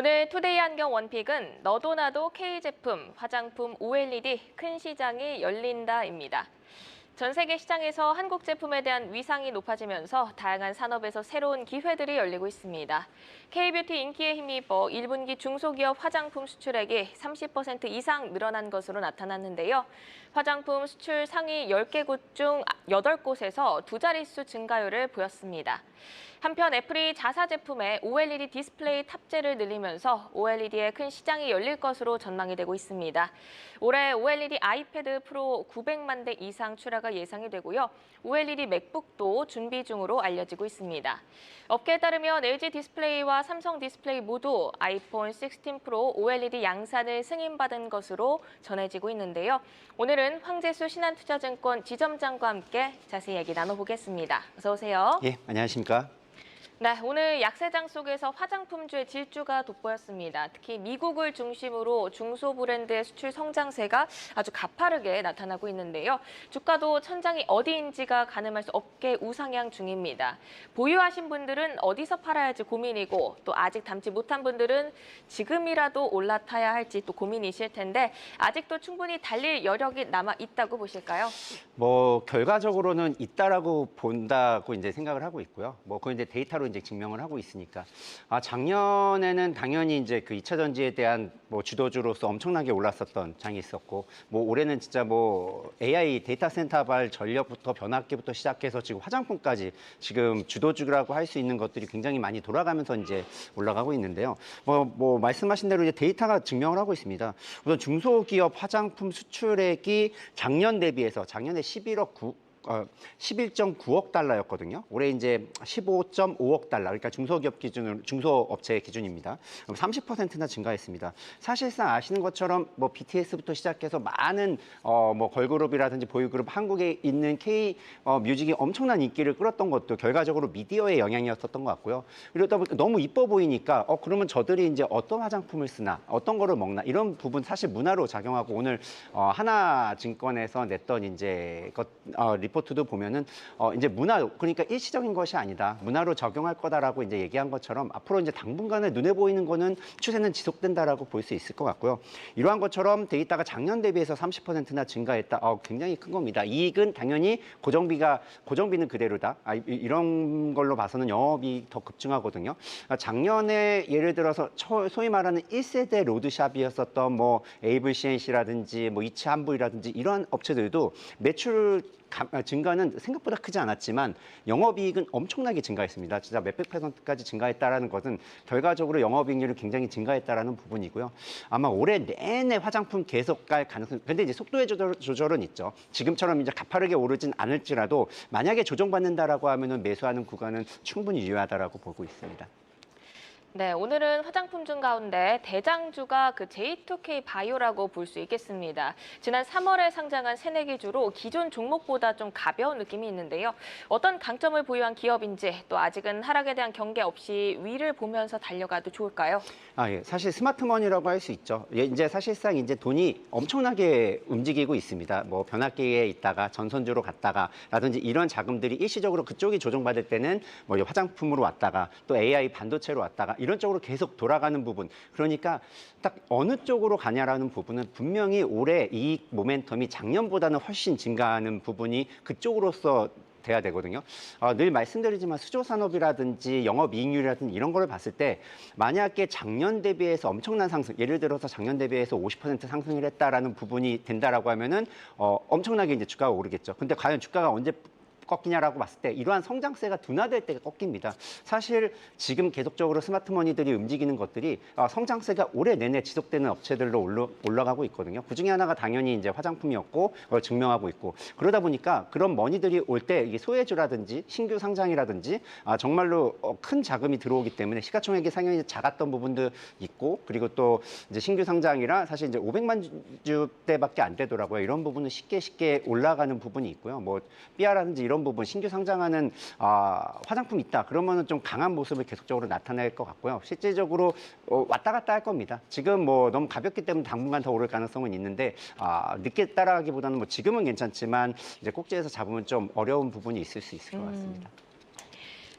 오늘 투데이 안경 원픽은 너도 나도 K 제품, 화장품 OLED 큰 시장이 열린다입니다. 전 세계 시장에서 한국 제품에 대한 위상이 높아지면서 다양한 산업에서 새로운 기회들이 열리고 있습니다. K뷰티 인기에 힘입어 1분기 중소기업 화장품 수출액이 30% 이상 늘어난 것으로 나타났는데요. 화장품 수출 상위 10개국 중 8곳에서 두 자릿수 증가율을 보였습니다. 한편 애플이 자사 제품에 OLED 디스플레이 탑재를 늘리면서 OLED의 큰 시장이 열릴 것으로 전망이 되고 있습니다. 올해 OLED 아이패드 프로 900만 대 이상 출하가 예상이 되고요. OLED 맥북도 준비 중으로 알려지고 있습니다. 업계에 따르면 LG 디스플레이와 삼성 디스플레이 모두 아이폰 16 프로 OLED 양산을 승인받은 것으로 전해지고 있는데요. 오늘은 황재수 신한투자증권 지점장과 함께 자세히 얘기 나눠보겠습니다. 어서 오세요. 예, 안녕하십니까? 네, 오늘 약세장 속에서 화장품주의 질주가 돋보였습니다. 특히 미국을 중심으로 중소 브랜드의 수출 성장세가 아주 가파르게 나타나고 있는데요. 주가도 천장이 어디인지가 가늠할 수 없게 우상향 중입니다. 보유하신 분들은 어디서 팔아야 할지 고민이고 또 아직 담지 못한 분들은 지금이라도 올라타야 할지 또 고민이실 텐데 아직도 충분히 달릴 여력이 남아 있다고 보실까요? 뭐 결과적으로는 있다라고 본다고 이제 생각을 하고 있고요. 뭐 그건 이제 데이터로 이제 증명을 하고 있으니까 아 작년에는 당연히 이제 그 2차 전지에 대한 뭐 주도주로서 엄청나게 올랐었던 장이 있었고 뭐 올해는 진짜 뭐 AI 데이터 센터발 전력부터 변압기부터 시작해서 지금 화장품까지 지금 주도주라고 할 수 있는 것들이 굉장히 많이 돌아가면서 이제 올라가고 있는데요. 뭐, 뭐 말씀하신 대로 이제 데이터가 증명을 하고 있습니다. 우선 중소기업 화장품 수출액이 작년 대비해서 작년에 11억 9 어, 11.9억 달러였거든요. 올해 이제 15.5억 달러. 그러니까 중소기업 기준으로 중소업체 기준입니다. 그럼 30%나 증가했습니다. 사실상 아시는 것처럼 뭐 BTS부터 시작해서 많은 어, 뭐 걸그룹이라든지 보이그룹 한국에 있는 K 어, 뮤직이 엄청난 인기를 끌었던 것도 결과적으로 미디어의 영향이었었던 것 같고요. 그러다 보니까 너무 이뻐 보이니까 어 그러면 저들이 이제 어떤 화장품을 쓰나 어떤 거를 먹나 이런 부분 사실 문화로 작용하고 오늘 어, 하나증권에서 냈던 이제 것, 어, 리포 트도 보면은 어, 이제 문화 그러니까 일시적인 것이 아니다 문화로 적용할 거다라고 이제 얘기한 것처럼 앞으로 이제 당분간에 눈에 보이는 거는 추세는 지속된다라고 볼 수 있을 것 같고요. 이러한 것처럼 데이터가 작년 대비해서 30%나 증가했다. 어, 굉장히 큰 겁니다. 이익은 당연히 고정비가 고정비는 그대로다. 아, 이- 이런 걸로 봐서는 영업이 더 급증하거든요. 아, 작년에 예를 들어서 초- 소위 말하는 1세대 로드샵이었었던 뭐 에이블 CNC라든지 뭐 이치 한부이라든지 이러한 업체들도 매출 증가는 생각보다 크지 않았지만 영업이익은 엄청나게 증가했습니다. 진짜 몇백 퍼센트까지 증가했다라는 것은 결과적으로 영업이익률이 굉장히 증가했다라는 부분이고요. 아마 올해 내내 화장품 계속 갈 가능성. 근데 이제 속도의 조절, 조절은 있죠. 지금처럼 이제 가파르게 오르진 않을지라도 만약에 조정받는다라고 하면은 매수하는 구간은 충분히 유효하다라고 보고 있습니다. 네, 오늘은 화장품 중 가운데 대장주가 그 J2K 바이오라고 볼 수 있겠습니다. 지난 3월에 상장한 새내기주로 기존 종목보다 좀 가벼운 느낌이 있는데요. 어떤 강점을 보유한 기업인지 또 아직은 하락에 대한 경계 없이 위를 보면서 달려가도 좋을까요? 아, 예. 사실 스마트머니라고 할 수 있죠. 예, 이제 사실상 이제 돈이 엄청나게 움직이고 있습니다. 뭐 변압기에 있다가 전선주로 갔다가 라든지 이런 자금들이 일시적으로 그쪽이 조정받을 때는 뭐 화장품으로 왔다가 또 AI 반도체로 왔다가 이런 쪽으로 계속 돌아가는 부분. 그러니까 딱 어느 쪽으로 가냐라는 부분은 분명히 올해 이익 모멘텀이 작년보다는 훨씬 증가하는 부분이 그쪽으로서 돼야 되거든요. 어, 늘 말씀드리지만 수조 산업이라든지 영업 이익률이라든지 이런 거를 봤을 때 만약에 작년 대비해서 엄청난 상승, 예를 들어서 작년 대비해서 50% 상승을 했다라는 부분이 된다라고 하면은 어, 엄청나게 이제 주가가 오르겠죠. 근데 과연 주가가 언제 꺾이냐라고 봤을 때 이러한 성장세가 둔화될 때가 꺾입니다. 사실 지금 계속적으로 스마트머니들이 움직이는 것들이 어, 성장세가 올해 내내 지속되는 업체들로 올라, 올라가고 있거든요. 그 중에 하나가 당연히 이제 화장품이었고 그걸 증명하고 있고 그러다 보니까 그런 머니들이 올 때 이게 소외주라든지 신규 상장이라든지 아, 정말로 어, 큰 자금이 들어오기 때문에 시가총액이 상당히 작았던 부분도 있고 그리고 또 이제 신규 상장이라 사실 이제 500만 주대밖에 안 되더라고요. 이런 부분은 쉽게 쉽게 올라가는 부분이 있고요. 뭐 삐아라든지 이런 부분 신규 상장하는 아, 화장품 있다 그러면은 좀 강한 모습을 계속적으로 나타낼 것 같고요. 실제적으로 어, 왔다 갔다 할 겁니다. 지금 뭐 너무 가볍기 때문에 당분간 더 오를 가능성은 있는데 아, 늦게 따라가기보다는 뭐 지금은 괜찮지만 이제 꼭지에서 잡으면 좀 어려운 부분이 있을 수 있을 것 같습니다.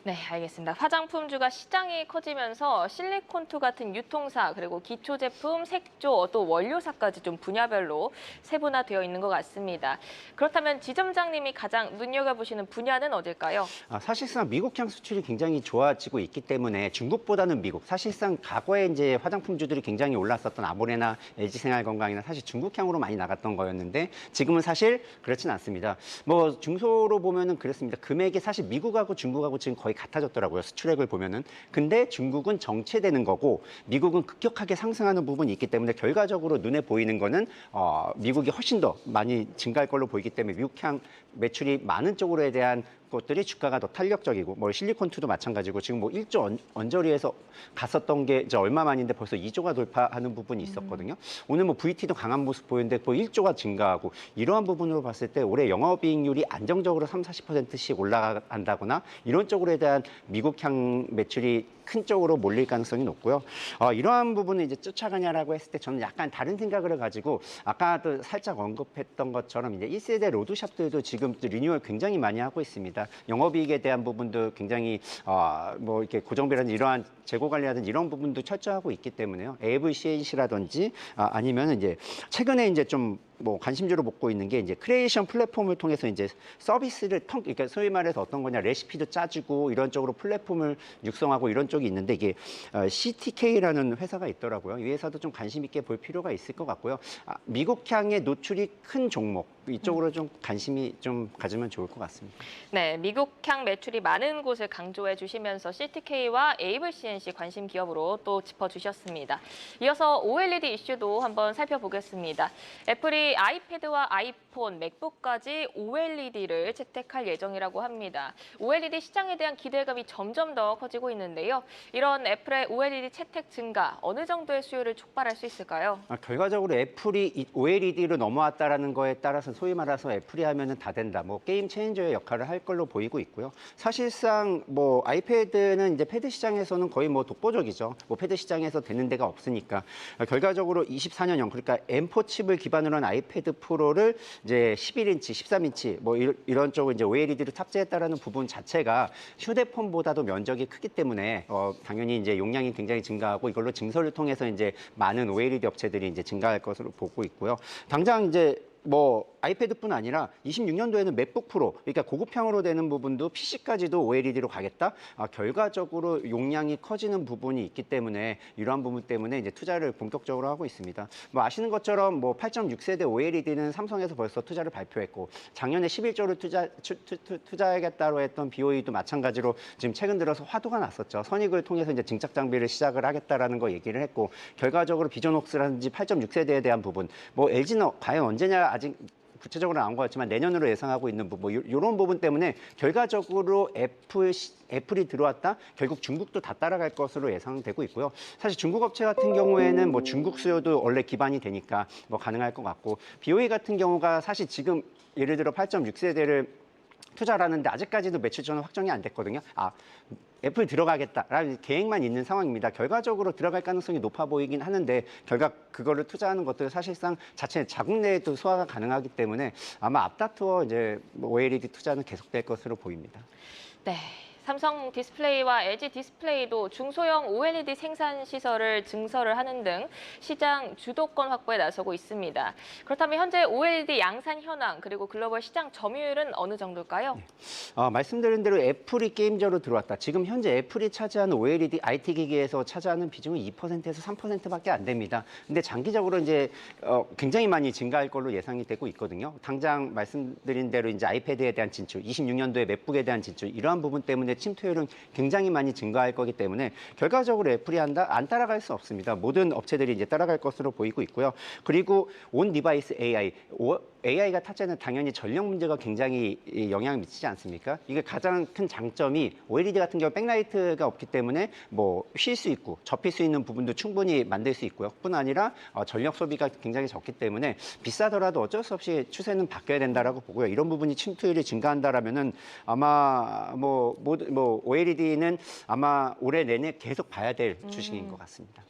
네, 알겠습니다. 화장품주가 시장이 커지면서 실리콘투 같은 유통사 그리고 기초 제품, 색조 또 원료사까지 좀 분야별로 세분화되어 있는 것 같습니다. 그렇다면 지점장님이 가장 눈여겨보시는 분야는 어딜까요? 아, 사실상 미국향 수출이 굉장히 좋아지고 있기 때문에 중국보다는 미국. 사실상 과거에 이제 화장품주들이 굉장히 올랐었던 아모레나 LG생활건강이나 사실 중국향으로 많이 나갔던 거였는데 지금은 사실 그렇진 않습니다. 뭐 중소로 보면은 그렇습니다. 금액이 사실 미국하고 중국하고 지금 거의 같아졌더라고요. 수출액을 보면은. 근데 중국은 정체되는 거고 미국은 급격하게 상승하는 부분이 있기 때문에 결과적으로 눈에 보이는 거는 어, 미국이 훨씬 더 많이 증가할 걸로 보이기 때문에 미국향 매출이 많은 쪽으로에 대한 것들이 주가가 더 탄력적이고 뭐 실리콘투도 마찬가지고 지금 뭐 1조 언, 언저리에서 갔었던 게 이제 얼마 만인데 벌써 2조가 돌파하는 부분이 있었거든요. 오늘 뭐 VT도 강한 모습 보이는데 뭐 1조가 증가하고 이러한 부분으로 봤을 때 올해 영업이익률이 안정적으로 3, 40%씩 올라간다거나 이런 쪽으로에 대한 미국향 매출이 큰 쪽으로 몰릴 가능성이 높고요. 어, 이러한 부분을 이제 쫓아가냐라고 했을 때 저는 약간 다른 생각을 가지고 아까도 살짝 언급했던 것처럼 이제 1세대 로드샵들도 지금 또 리뉴얼 굉장히 많이 하고 있습니다. 영업이익에 대한 부분도 굉장히 어, 뭐 이렇게 고정비라든지 이러한 재고 관리라든지 이런 부분도 철저하고 있기 때문에요. AVCAC라든지 아, 아니면 이제 최근에 이제 좀 뭐 관심주로 먹고 있는 게 이제 크리에이션 플랫폼을 통해서 이제 서비스를 통 그러니까 소위 말해서 어떤 거냐 레시피도 짜주고 이런 쪽으로 플랫폼을 육성하고 이런 쪽이 있는데 이게 어, CTK라는 회사가 있더라고요. 이 회사도 좀 관심 있게 볼 필요가 있을 것 같고요. 아, 미국향의 노출이 큰 종목 이쪽으로 좀 관심이 좀 가지면 좋을 것 같습니다. 네, 미국향 매출이 많은 곳을 강조해 주시면서 CTK와 에이블 CNC 관심 기업으로 또 짚어 주셨습니다. 이어서 OLED 이슈도 한번 살펴보겠습니다. 애플이 아이패드와 아이폰, 맥북까지 OLED를 채택할 예정이라고 합니다. OLED 시장에 대한 기대감이 점점 더 커지고 있는데요. 이런 애플의 OLED 채택 증가 어느 정도의 수요를 촉발할 수 있을까요? 아, 결과적으로 애플이 이 OLED로 넘어왔다라는 거에 따라서 소위 말해서 애플이 하면은 다 된다. 뭐 게임 체인저의 역할을 할 걸로 보이고 있고요. 사실상 뭐 아이패드는 이제 패드 시장에서는 거의 뭐 독보적이죠. 뭐 패드 시장에서 되는 데가 없으니까 아, 결과적으로 24년형 그러니까 M4 칩을 기반으로 한 아이 패드 프로를 이제 11인치, 13인치 뭐 이- 이런 쪽을 이제 OLED를 탑재했다라는 부분 자체가 휴대폰보다도 면적이 크기 때문에 어, 당연히 이제 용량이 굉장히 증가하고 이걸로 증설을 통해서 이제 많은 OLED 업체들이 이제 증가할 것으로 보고 있고요. 당장 이제 뭐 아이패드뿐 아니라 26년도에는 맥북 프로, 그러니까 고급형으로 되는 부분도 PC까지도 OLED로 가겠다. 아, 결과적으로 용량이 커지는 부분이 있기 때문에 이러한 부분 때문에 이제 투자를 본격적으로 하고 있습니다. 뭐 아시는 것처럼 뭐 8.6세대 OLED는 삼성에서 벌써 투자를 발표했고 작년에 11조를 투자 투, 투, 투, 투자하겠다고 했던 BOE도 마찬가지로 지금 최근 들어서 화두가 났었죠. 선익을 통해서 이제 증착 장비를 시작을 하겠다라는 거 얘기를 했고 결과적으로 비전 옥스라든지 8.6세대에 대한 부분 뭐 LG는 과연 언제냐 아직 구체적으로 나온 것 같지만 내년으로 예상하고 있는 부분, 뭐 이런 부분 때문에 결과적으로 애플 시- 애플이 들어왔다 결국 중국도 다 따라갈 것으로 예상되고 있고요. 사실 중국 업체 같은 경우에는 뭐 중국 수요도 원래 기반이 되니까 뭐 가능할 것 같고 BOE 같은 경우가 사실 지금 예를 들어 8.6세대를 투자를 하는데 아직까지도 매출 전은 확정이 안 됐거든요. 아, 애플 들어가겠다라는 계획만 있는 상황입니다. 결과적으로 들어갈 가능성이 높아 보이긴 하는데 결과 그거를 투자하는 것도 사실상 자체 자국 내에도 소화가 가능하기 때문에 아마 앞다투어 이제 뭐 OLED 투자는 계속될 것으로 보입니다. 네. 삼성 디스플레이와 LG 디스플레이도 중소형 OLED 생산 시설을 증설을 하는 등 시장 주도권 확보에 나서고 있습니다. 그렇다면 현재 OLED 양산 현황 그리고 글로벌 시장 점유율은 어느 정도일까요? 어, 말씀드린 대로 애플이 게임저로 들어왔다. 지금 현재 애플이 차지하는 OLED IT 기기에서 차지하는 비중은 2%에서 3%밖에 안 됩니다. 근데 장기적으로 이제 어, 굉장히 많이 증가할 걸로 예상이 되고 있거든요. 당장 말씀드린 대로 이제 아이패드에 대한 진출, 26년도에 맥북에 대한 진출 이러한 부분 때문에 침투율은 굉장히 많이 증가할 거기 때문에 결과적으로 애플이 한다 안 따라갈 수 없습니다. 모든 업체들이 이제 따라갈 것으로 보이고 있고요. 그리고 온 디바이스 AI AI가 탑재는 당연히 전력 문제가 굉장히 이 영향을 미치지 않습니까? 이게 가장 큰 장점이 OLED 같은 경우 백라이트가 없기 때문에 뭐 쉴 수 있고 접힐 수 있는 부분도 충분히 만들 수 있고요. 뿐 아니라 어, 전력 소비가 굉장히 적기 때문에 비싸더라도 어쩔 수 없이 추세는 바뀌어야 된다라고 보고요. 이런 부분이 침투율이 증가한다라면은 아마 뭐, 뭐, 뭐 OLED는 아마 올해 내내 계속 봐야 될 주식인 것 같습니다.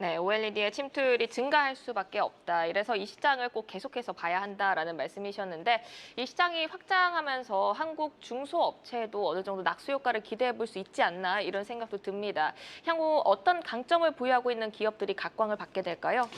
네, OLED의 침투율이 증가할 수밖에 없다. 이래서 이 시장을 꼭 계속해서 봐야 한다라는 말씀이셨는데 이 시장이 확장하면서 한국 중소업체도 어느 정도 낙수 효과를 기대해 볼 수 있지 않나 이런 생각도 듭니다. 향후 어떤 강점을 보유하고 있는 기업들이 각광을 받게 될까요?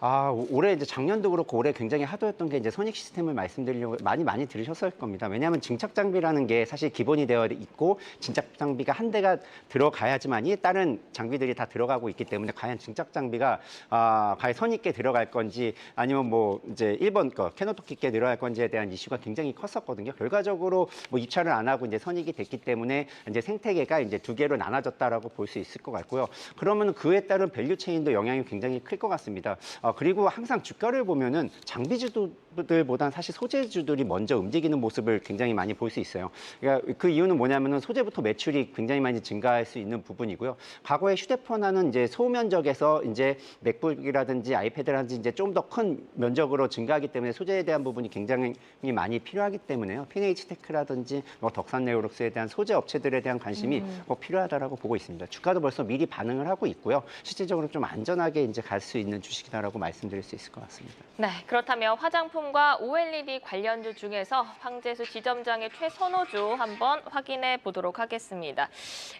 아, 오- 올해 이제 작년도 그렇고 올해 굉장히 하도였던 게 이제 선익 시스템을 말씀드리려고 많이 많이 들으셨을 겁니다. 왜냐하면 증착 장비라는 게 사실 기본이 되어 있고 증착 장비가 한 대가 들어가야지만이 다른 장비들이 다 들어가고 있기 때문에 과연 증착 장비가 아, 과연 선익게 들어갈 건지 아니면 뭐 이제 1번 거 캐노토키께 들어갈 건지에 대한 이슈가 굉장히 컸었거든요. 결과적으로 뭐 입찰을 안 하고 이제 선익이 됐기 때문에 이제 생태계가 이제 두 개로 나눠졌다라고 볼 수 있을 것 같고요. 그러면 그에 따른 밸류 체인도 영향이 굉장히 클 것 같습니다. 어, 그리고 항상 주가를 보면은 장비주들보다는 사실 소재주들이 먼저 움직이는 모습을 굉장히 많이 볼 수 있어요. 그러니까 그 이유는 뭐냐면은 소재부터 매출이 굉장히 많이 증가할 수 있는 부분이고요. 과거에 휴대폰 하는 이제 소면적에서 이제 맥북이라든지 아이패드라든지 이제 좀 더 큰 면적으로 증가하기 때문에 소재에 대한 부분이 굉장히 많이 필요하기 때문에요. 피네이치 테크라든지 뭐 덕산 네오록스에 대한 소재 업체들에 대한 관심이 꼭 필요하다라고 보고 있습니다. 주가도 벌써 미리 반응을 하고 있고요. 실질적으로 좀 안전하게 이제 갈 수 있는 주식이다라고 말씀드릴 수 있을 것 같습니다. 네, 그렇다면 화장품과 OLED 관련주 중에서 황재수 지점장의 최선호주 한번 확인해 보도록 하겠습니다.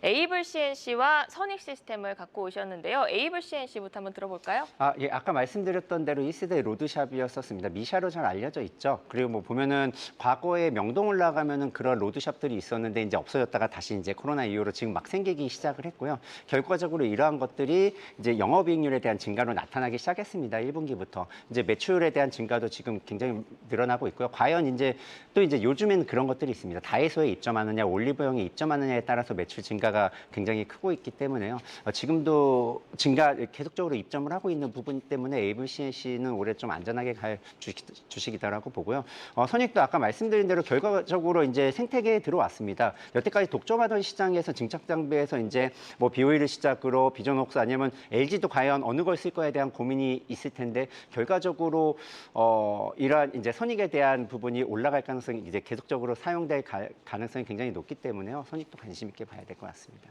에이블 CNC와 선익 시스템을 갖고 오셨는데요. 에이블 CNC 부터 한번 들어볼까요? 아, 예, 아까 말씀드렸던 대로 1세대 로드샵이었었습니다. 미샤로 잘 알려져 있죠. 그리고 뭐 보면은 과거에 명동 올라가면은 그런 로드샵들이 있었는데 이제 없어졌다가 다시 이제 코로나 이후로 지금 막 생기기 시작을 했고요. 결과적으로 이러한 것들이 이제 영업이익률에 대한 증가로 나타나기 시작했습니다. 1분기부터. 이제 매출에 대한 증가도 지금 굉장히 늘어나고 있고요. 과연 이제 또 이제 요즘에는 그런 것들이 있습니다. 다이소에 입점하느냐, 올리브영에 입점하느냐에 따라서 매출 증가가 굉장히 크고 있기 때문에요. 어, 지금도 증가 계속적으로 입점을 하고 있는 부분 때문에 AVCNC는 올해 좀 안전하게 갈 주식, 주식 이다라고 보고요. 어, 선익도 아까 말씀드린 대로 결과적으로 이제 생태계에 들어왔습니다. 여태까지 독점하던 시장에서 증착 장비에서 이제 뭐 비오일을 시작으로 비전옥스 아니면 LG도 과연 어느 걸 쓸 거에 대한 고민이 있을 텐데 결과적으로 어, 이러한 이제 선익에 대한 부분이 올라갈 가능성이 이제 계속적으로 사용될 가, 가능성이 굉장히 높기 때문에요. 선익도 관심 있게 봐야 될 것 같습니다.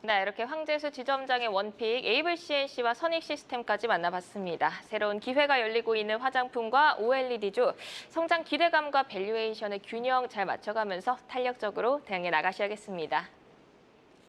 네, 이렇게 황재수 지점장의 원픽 에이블 CNC와 선익 시스템까지 만나봤습니다. 새로운 기회가 열리고 있는 화장품과 OLED주 성장 기대감과 밸류에이션의 균형 잘 맞춰가면서 탄력적으로 대응해 나가셔야겠습니다.